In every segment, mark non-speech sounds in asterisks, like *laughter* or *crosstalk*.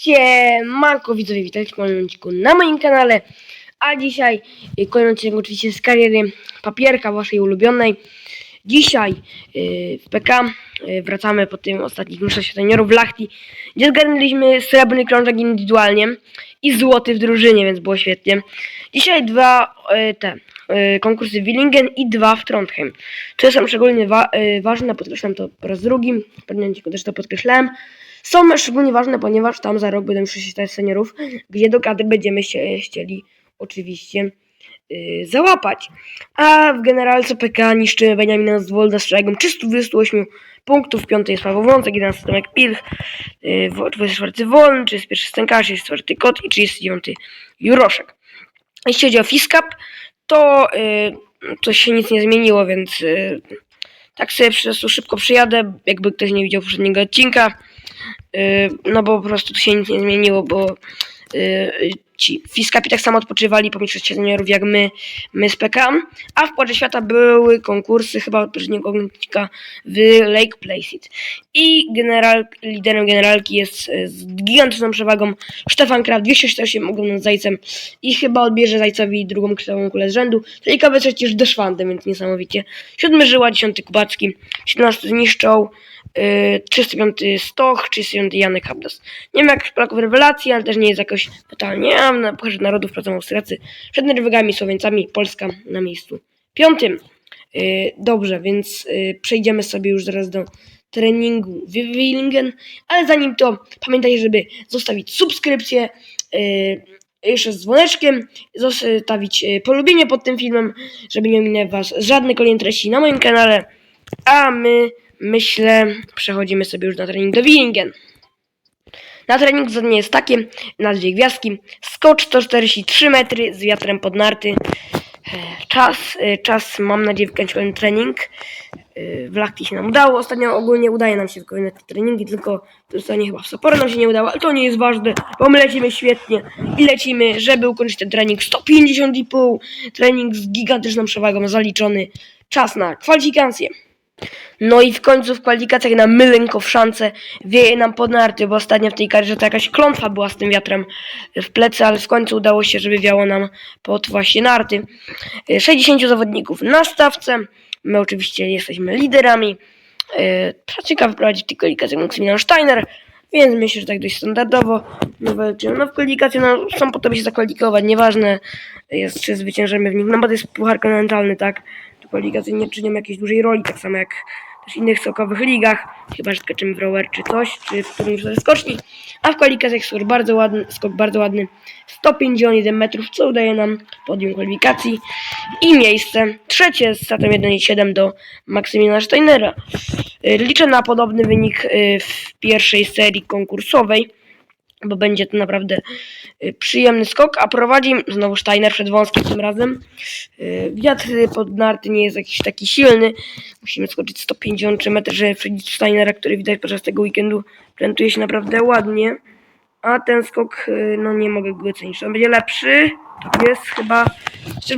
Siemanko widzowie, witajcie w kolejnym odcinku na moim kanale. A dzisiaj y, kolejny odcinek oczywiście z kariery papierka waszej ulubionej. Dzisiaj y, w PK y, wracamy po tym ostatnich mistrzostwach seniorów w Lachti, gdzie zgarnęliśmy srebrny krążek indywidualnie i złoty w drużynie, więc było świetnie. Dzisiaj dwa y, te konkursy w Willingen i dwa w Trondheim. To są szczególnie wa- ważne, podkreślam to po raz drugi, w pewnym też to podkreślałem są szczególnie ważne, ponieważ tam za rok seniorów, gdzie do kadry będziemy się chcieli oczywiście załapać. A w generalce PK niszczymy Beniamina z Wolda z szeregiem 328 punktów. Piąty jest Paweł Wąsek, 11 Tomek Pilch, yy, wo- 24 Wolny, 31 Stękarz, 34 Kot i 39 Juroszek. Jeśli chodzi o Fiskap, to yy, to się nic nie zmieniło, więc tak sobie po prostu szybko przyjadę, jakby ktoś nie widział poprzedniego odcinka. No bo po prostu tu się nic nie zmieniło, bo ci Fiskapi tak samo odpoczywali po mistrzostwie seniorów jak my, my z PK, a w Płacze Świata były konkursy chyba od poprzedniego odcinka w Lake Placid. I general, liderem generalki jest yy, z gigantyczną przewagą Stefan Kraft, 248 ogonem zajcem i chyba odbierze Zajcowi drugą krzyżową kulę z rzędu. Ciekawe trzeci już Deszwandem, więc niesamowicie. Siódmy Żyła, dziesiąty Kubacki, 17 zniszczą, Yy, 35 Stoch, 35 Janek Habdas. Nie ma jakichś Polaków rewelacji, ale też nie jest jakoś totalnie. A na Pucharze Narodów pracą Austriacy przed Norwegami, Słoweńcami, Polska na miejscu piątym. Yy, dobrze, więc yy, przejdziemy sobie już zaraz do treningu w Willingen, ale zanim to pamiętajcie, żeby zostawić subskrypcję yy, jeszcze z dzwoneczkiem, zostawić polubienie pod tym filmem, żeby nie ominęły Was żadne kolejne treści na moim kanale, a my myślę, przechodzimy sobie już na trening do Willingen. Na trening zadanie jest takie, na dwie gwiazdki, skocz 143 metry z wiatrem pod narty. E, Czas, e, czas mam nadzieję wykończyć ten trening. E, W Lachti się nam udało, ostatnio ogólnie udaje nam się wykonać te treningi, tylko to ostatnio chyba w Saporze nam się nie udało, ale to nie jest ważne, bo my lecimy świetnie i lecimy, żeby ukończyć ten trening 150,5, trening z gigantyczną przewagą, zaliczony czas na kwalifikacje. No i w końcu w kwalifikacjach na Mylenko w szance wieje nam pod narty, bo ostatnio w tej karierze to jakaś klątwa była z tym wiatrem w plecy, ale w końcu udało się, żeby wiało nam pod właśnie narty. Y, 60 zawodników na stawce, my oczywiście jesteśmy liderami. Y, Ciekawe prowadzić w tej kwalifikacji Maksymilian Steiner, więc myślę, że tak dość standardowo. No, no w kwalifikacji no, są po to, by się zakwalifikować, nieważne jest, czy zwyciężymy w nich, no bo to jest puchar kontynentalny, tak? Kwalifikacji nie czynią jakiejś dużej roli, tak samo jak też w innych sokowych ligach, chyba że skaczymy w rower czy coś, czy w którymś skoczni, a w kwalifikacjach skok bardzo ładny, skok bardzo ładny, 151 metrów, co udaje nam podium kwalifikacji i miejsce trzecie z statem 1,7 do Maksymiliana Steinera. Y, Liczę na podobny wynik y, w pierwszej serii konkursowej, bo będzie to naprawdę y, przyjemny skok, a prowadzi znowu Steiner przed wąskiem tym razem. Y, Wiatr pod narty nie jest jakiś taki silny. Musimy skoczyć 153 metry, żeby przebić Steinera, który widać podczas tego weekendu prezentuje się naprawdę ładnie. A ten skok, y, no nie mogę go ocenić. On będzie lepszy? Tak jest chyba.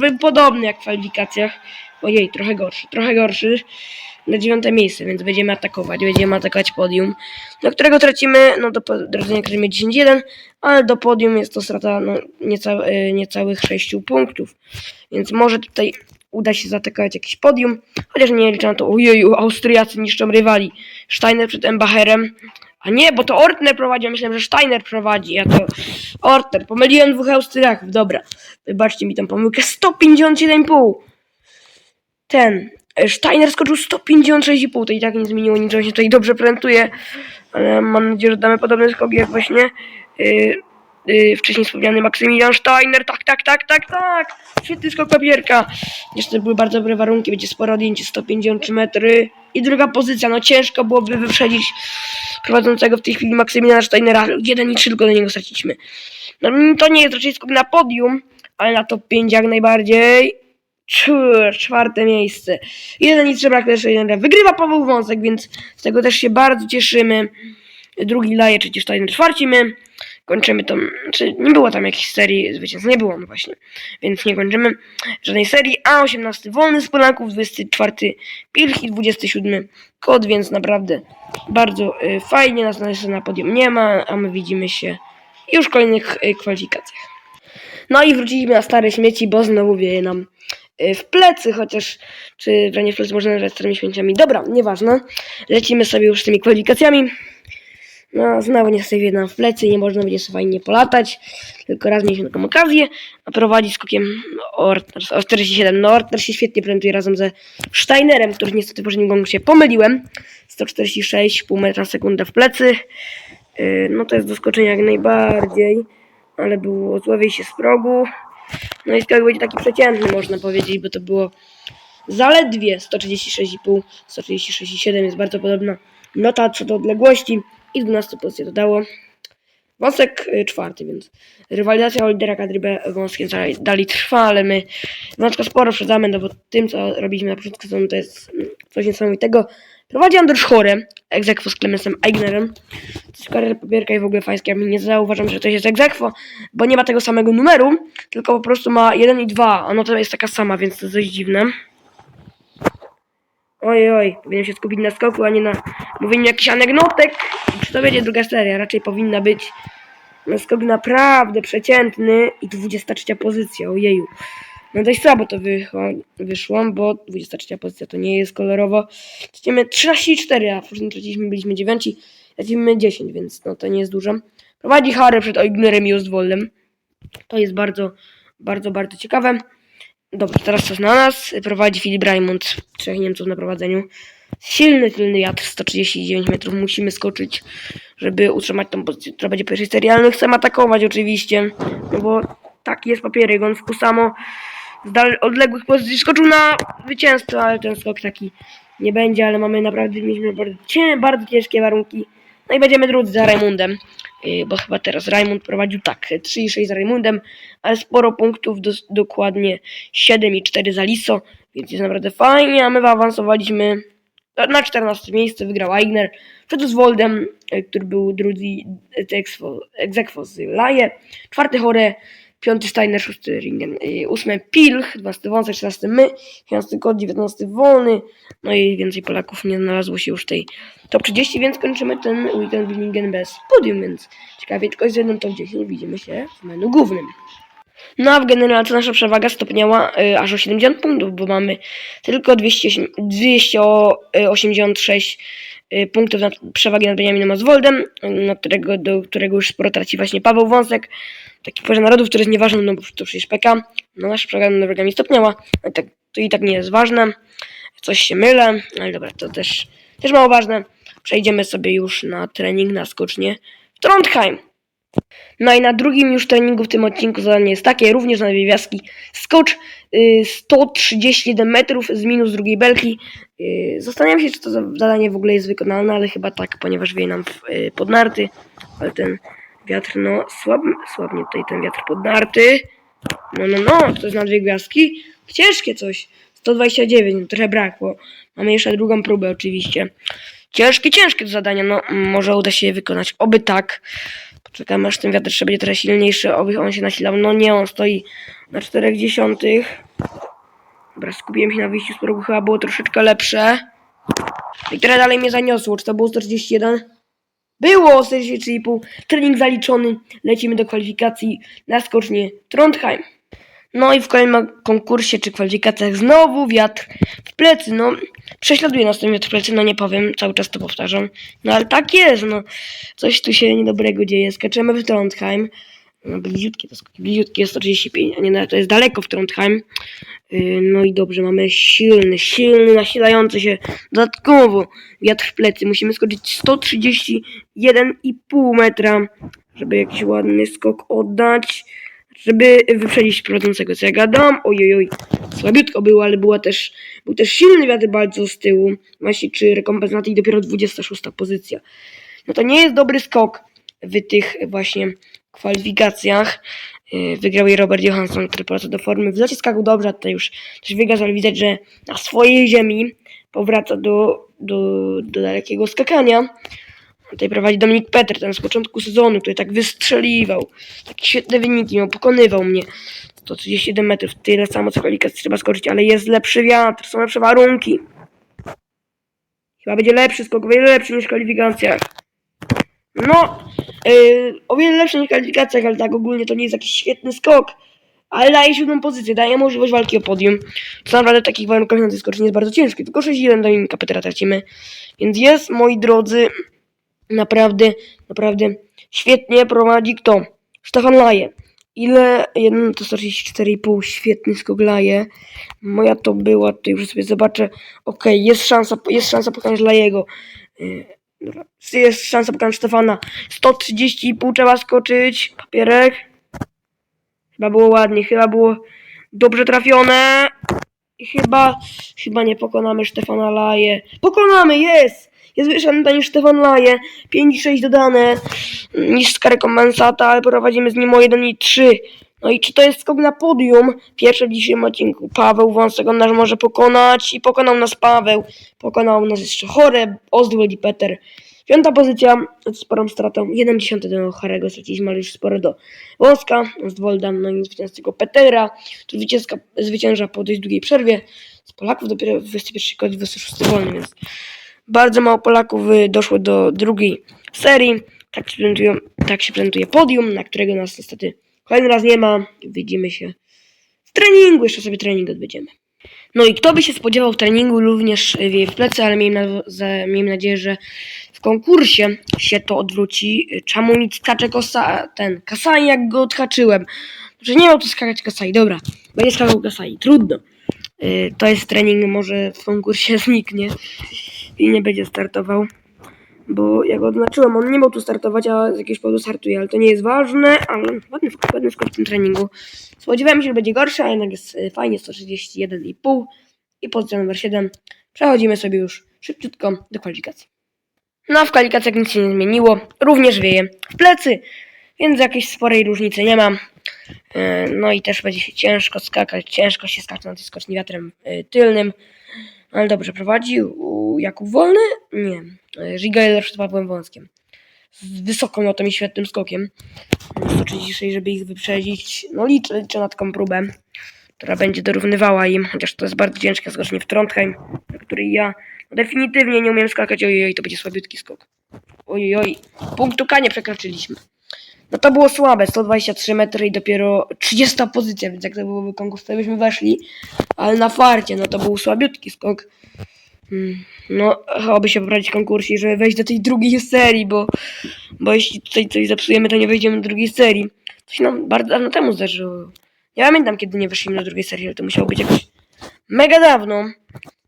Był podobny jak w kwalifikacjach. Ojej, trochę gorszy, trochę gorszy. Na dziewiąte miejsce, więc będziemy atakować, będziemy atakować podium, do którego tracimy, no do podradzenia Akademii 10-1, ale do podium jest to strata no, nieca, y, niecałych 6 punktów. Więc może tutaj uda się zaatakować jakieś podium, chociaż nie liczę na to, ojeju, Austriacy niszczą rywali. Steiner przed Embacherem, a nie, bo to Ortner prowadzi, ja myślałem, że Steiner prowadzi, a to Ortner. Pomyliłem dwóch Austriaków, dobra. Wybaczcie mi tą pomyłkę, 157,5. Ten, e, Steiner skoczył 156,5, to i tak nie zmieniło niczego, się tutaj dobrze prezentuje, ale mam nadzieję, że damy podobny skok jak właśnie yy, yy, wcześniej wspomniany Maksymilian Steiner, tak, tak, tak, tak, tak, świetny skok papierka, jeszcze były bardzo dobre warunki, będzie sporo odjęcie, 153 metry. I druga pozycja, no ciężko byłoby wyprzedzić prowadzącego w tej chwili Maksymiliana Steinera, 1 i 3 tylko do niego straciliśmy. No, to nie jest raczej skok na podium, ale na top 5 jak najbardziej. Czwarte miejsce. Jeden trzy brak też jeden. Wygrywa Paweł Wąsek, więc z tego też się bardzo cieszymy. Drugi laje, trzeci Steiner, czwarci my. Kończymy tą, czy nie było tam jakiejś serii zwycięstw, nie było no właśnie, więc nie kończymy żadnej serii, a 18 wolny z Polaków, 24 Pilch i 27 Kod, więc naprawdę bardzo y, fajnie, nas na podium nie ma, a my widzimy się już w kolejnych y, kwalifikacjach. No i wróciliśmy na stare śmieci, bo znowu wieje nam w plecy, chociaż czy branie w plecy można nazwać starymi śmieciami. Dobra, nieważne. Lecimy sobie już z tymi kwalifikacjami. No, znowu niestety wieje nam w plecy nie można będzie sobie fajnie polatać. Tylko raz mieliśmy taką okazję, a prowadzi skokiem Ortner, o 47. No, Ortner się świetnie prezentuje razem ze Steinerem, który niestety w poprzednim gongu się pomyliłem. 146,5 metra na sekundę w plecy. Yy, No to jest do skoczenia jak najbardziej, ale było zławiej się z progu. No i skok będzie taki przeciętny, można powiedzieć, bo to było zaledwie 136,5, 136,7 jest bardzo podobna nota co do odległości i 12 pozycję dodało. Wąsek y, czwarty, więc rywalizacja o lidera kadry B wąskiem dalej, dalej trwa, ale my wąska sporo przedzamy, no bo tym, co robiliśmy na początku sezonu, to jest coś niesamowitego. Prowadzi Andrzej Chore, egzekwo z Clemensem Eignerem. Jest karierę papierka i w ogóle fajskie. Ja nie zauważam, że to jest egzekwo, bo nie ma tego samego numeru, tylko po prostu ma 1 i 2, a no to jest taka sama, więc to jest dość dziwne. Oj, oj, powinienem się skupić na skoku, a nie na mówieniu jakichś anegdotek. Czy to będzie druga seria? Raczej powinna być no, skok naprawdę przeciętny i 23 pozycja, ojeju. No dość słabo to wyszło, bo 23 pozycja to nie jest kolorowo. Tracimy 13,4, a w poprzednim traciliśmy, byliśmy 9, tracimy 10, więc no to nie jest dużo. Prowadzi Harry przed Oignerem i Ostwoldem. To jest bardzo, bardzo, bardzo ciekawe. Dobra, teraz czas na nas. Prowadzi Filip Raimund, trzech Niemców na prowadzeniu. Silny, tylny wiatr, 139 metrów. Musimy skoczyć, żeby utrzymać tą pozycję, która będzie pierwszej serii. Ale my chcemy atakować oczywiście, no bo taki jest papierek. On w Kusamo z dal- odległych pozycji skoczył na zwycięstwo, ale ten skok taki nie będzie, ale mamy naprawdę, mieliśmy bardzo, bardzo ciężkie warunki. No i będziemy drudzy za Raimundem, yy, bo chyba teraz Raimund prowadził tak, 3,6 za Raimundem, ale sporo punktów, dos- dokładnie 7,4 za Liso, więc jest naprawdę fajnie, a my awansowaliśmy na 14 miejsce, wygrał Eigner przed Oswoldem, yy, który był drugi egzekwo z Laje, czwarty Chore, piąty Steiner, szósty Ringen, yy, ósmy Pilch, 12 Wąsek, 13 my, 15 Kot, 19 Wolny, no i więcej Polaków nie znalazło się już tej top 30, więc kończymy ten weekend w Lingen bez podium, więc ciekawie tylko z jednym top 10 widzimy się w menu głównym. No a w generacji nasza przewaga stopniała y, aż o 70 punktów, bo mamy tylko 200, 286 y, punktów nad, przewagi nad Benjaminem Oswoldem, na którego, do którego już sporo traci właśnie Paweł Wąsek, taki poziom narodów, który jest nieważny, no bo to przecież PK. No nasza przewaga nad wrogami stopniała, ale tak, to i tak nie jest ważne. Coś się mylę, ale dobra, to też, też mało ważne. Przejdziemy sobie już na trening na skocznie w Trondheim. No i na drugim już treningu w tym odcinku zadanie jest takie, również na dwie gwiazdki. Skocz y, 131 metrów z minus drugiej belki. Y, Zastanawiam się, czy to za- zadanie w ogóle jest wykonalne, ale chyba tak, ponieważ wieje nam y, pod narty. Ale ten wiatr, no słab, słabnie tutaj ten wiatr pod narty. No, no, no, to jest na dwie gwiazdki. Ciężkie coś. 129, no trochę brakło. Mamy jeszcze drugą próbę oczywiście. Ciężkie, ciężkie to zadania, no może uda się je wykonać. Oby tak. Poczekamy aż ten wiatr jeszcze będzie trochę silniejszy, oby on się nasilał. No nie, on stoi na 40. Dobra, skupiłem się na wyjściu z progu, chyba było troszeczkę lepsze. I teraz dalej mnie zaniosło. Czy to było 141? Było 43,5. Trening zaliczony. Lecimy do kwalifikacji na skocznie Trondheim. No i w kolejnym konkursie czy kwalifikacjach znowu wiatr w plecy. No, prześladuje nas ten wiatr w plecy, no nie powiem, cały czas to powtarzam. No ale tak jest, no. Coś tu się niedobrego dzieje. Skaczemy w Trondheim. No, bliziutkie to skoki, bliziutkie 135, a nie, no, to jest daleko w Trondheim. Yy, No i dobrze, mamy silny, silny, nasilający się dodatkowo wiatr w plecy. Musimy skoczyć 131,5 metra, żeby jakiś ładny skok oddać, żeby wyprzedzić prowadzącego. Co ja gadam? Ojojoj, słabiutko było, ale była też, był też silny wiatr bardzo z tyłu. Właśnie czy rekompensaty i dopiero 26 pozycja. No to nie jest dobry skok w tych właśnie kwalifikacjach. Yy, Wygrał je Robert Johansson, który powraca do formy. W locie skakał dobrze, a tutaj już też wygrał, ale widać, że na swojej ziemi powraca do, do, do dalekiego skakania. Tutaj prowadzi Dominik Petr, ten z początku sezonu, który tak wystrzeliwał. Takie świetne wyniki, no, pokonywał mnie. 137 metrów, tyle samo co kwalifikacji trzeba skoczyć, ale jest lepszy wiatr, są lepsze warunki. Chyba będzie lepszy skok, o wiele lepszy niż w kwalifikacjach. No, Yy, o wiele lepszy niż w kwalifikacjach, ale tak ogólnie to nie jest jakiś świetny skok. Ale daje siódmą pozycję, daje możliwość walki o podium. Co naprawdę w takich warunkach na tej skoczni jest bardzo ciężkie. Tylko 6-1 Dominika Petera tracimy. Więc jest, moi drodzy, naprawdę, naprawdę świetnie prowadzi kto? Stefan Laje. Ile? 1 to 134,5, świetny skok Laje. Moja to była, to już sobie zobaczę. Okej, jest szansa, jest szansa pokonać Lajego. Dobra. Jest szansa pokonać Stefana. 130,5 trzeba skoczyć. Papierek. Chyba było ładnie, chyba było dobrze trafione. Chyba, chyba nie pokonamy Stefana Laje. Pokonamy, jest! Jest wyższa niż Stefan Laje. 5,6 dodane. Niższa rekompensata, ale prowadzimy z nim o 1 i 3. No i czy to jest skok na podium? Pierwszy w dzisiejszym odcinku. Paweł Wąsek, on nas może pokonać. I pokonał nas Paweł. Pokonał nas jeszcze Chore, Oswald i Peter. Piąta pozycja z sporą stratą. 1,1 do Harego straciliśmy, ale już sporo do Wąska, Oswalda, no i zwycięskiego Petera. Tu zwycięska, zwycięża po dość długiej przerwie. Z Polaków dopiero w 21 koniec 26 wolny, więc bardzo mało Polaków y, doszło do drugiej serii. Tak się, prezentują, tak się prezentuje podium, na którego nas niestety kolejny raz nie ma. Widzimy się w treningu, jeszcze sobie trening odbędziemy. No i kto by się spodziewał w treningu również wieje w plecy, ale miejmy nadzieję, że w konkursie się to odwróci. Czemu nic skacze kosa, ten Kasai, jak go odhaczyłem? Że nie miał tu skakać Kasai, dobra, będzie skakał Kasai, trudno. Y, To jest trening, może w konkursie *laughs* zniknie i nie będzie startował. Bo jak odznaczyłem, on nie mógł tu startować, a z jakiegoś powodu startuje, ale to nie jest ważne, ale ładny ładny w tym treningu. Spodziewałem się, że będzie gorszy, a jednak jest y, fajnie, 131,5 i pozycja numer 7. Przechodzimy sobie już szybciutko do kwalifikacji. No, w kwalifikacjach nic się nie zmieniło, również wieje w plecy, więc jakiejś sporej różnicy nie ma. E, No i też będzie się ciężko skakać, ciężko się skakać na tej skoczni wiatrem e, tylnym. Ale dobrze prowadził. Jakub Wolny? Nie. Lepszy z Pawłem Wąskiem. Z wysoką notą i świetnym skokiem. 136, żeby ich wyprzedzić. No liczę, liczę na taką próbę, która będzie dorównywała im. Chociaż to jest bardzo ciężka skocznie w Trondheim, na której ja definitywnie nie umiem skakać. Ojej, to będzie słabiutki skok. Ojej, punktu K przekroczyliśmy. No to było słabe, 123 metry i dopiero 30 pozycja, więc jak to byłoby konkurs, to byśmy weszli. Ale na farcie, no to był słabiutki skok. Hmm, No, chciałoby się poprawić w konkursie, żeby wejść do tej drugiej serii, bo, bo jeśli tutaj coś zepsujemy, to nie wejdziemy do drugiej serii. Się nam bardzo dawno temu zdarzyło. Nie pamiętam, kiedy nie weszliśmy do drugiej serii, ale to musiało być jakoś mega dawno.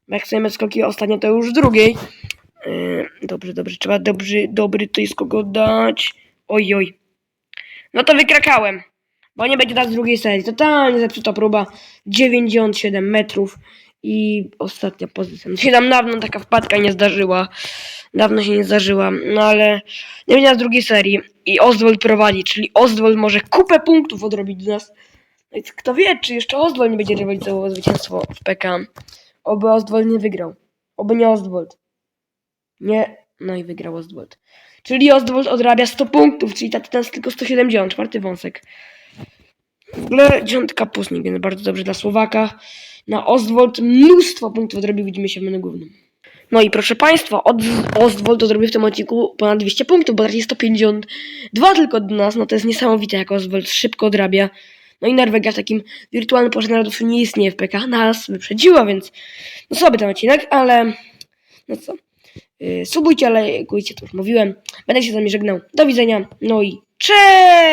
Jak sobie skoki ostatnio, to już drugiej. Yy, dobrze, dobrze, trzeba dobry, dobry tutaj skok oddać. Oj, oj. No to wykrakałem. Bo nie będzie teraz drugiej serii. Totalnie zepsuta próba. 97 metrów. I ostatnia pozycja. No się tam dawno taka wpadka nie zdarzyła. Dawno się nie zdarzyła. No ale nie będzie teraz drugiej serii. I Oswald prowadzi. Czyli Oswald może kupę punktów odrobić do nas. No i kto wie, czy jeszcze Oswald nie będzie rywalizował o zwycięstwo w PK. Oby Oswald nie wygrał. Oby nie Oswald. Nie. No i wygrał Oswald. Czyli Oswald odrabia 100 punktów, czyli ten jest tylko 170, czwarty wąsek. W ogóle dziesiątka więc bardzo dobrze dla Słowaka. Na Oswald mnóstwo punktów odrobił, widzimy się w menu głównym. No i proszę Państwa, Oswald odrobił w tym odcinku ponad 200 punktów, bo traci 152 tylko do nas, no to jest niesamowite, jak Oswald szybko odrabia. No i Norwegia w takim wirtualnym porze narodów nie istnieje w PK, nas wyprzedziła, więc no sobie ten odcinek, ale no co. Yy, subujcie, lajkujcie, to już mówiłem. Będę się z wami żegnał. Do widzenia. No i cześć!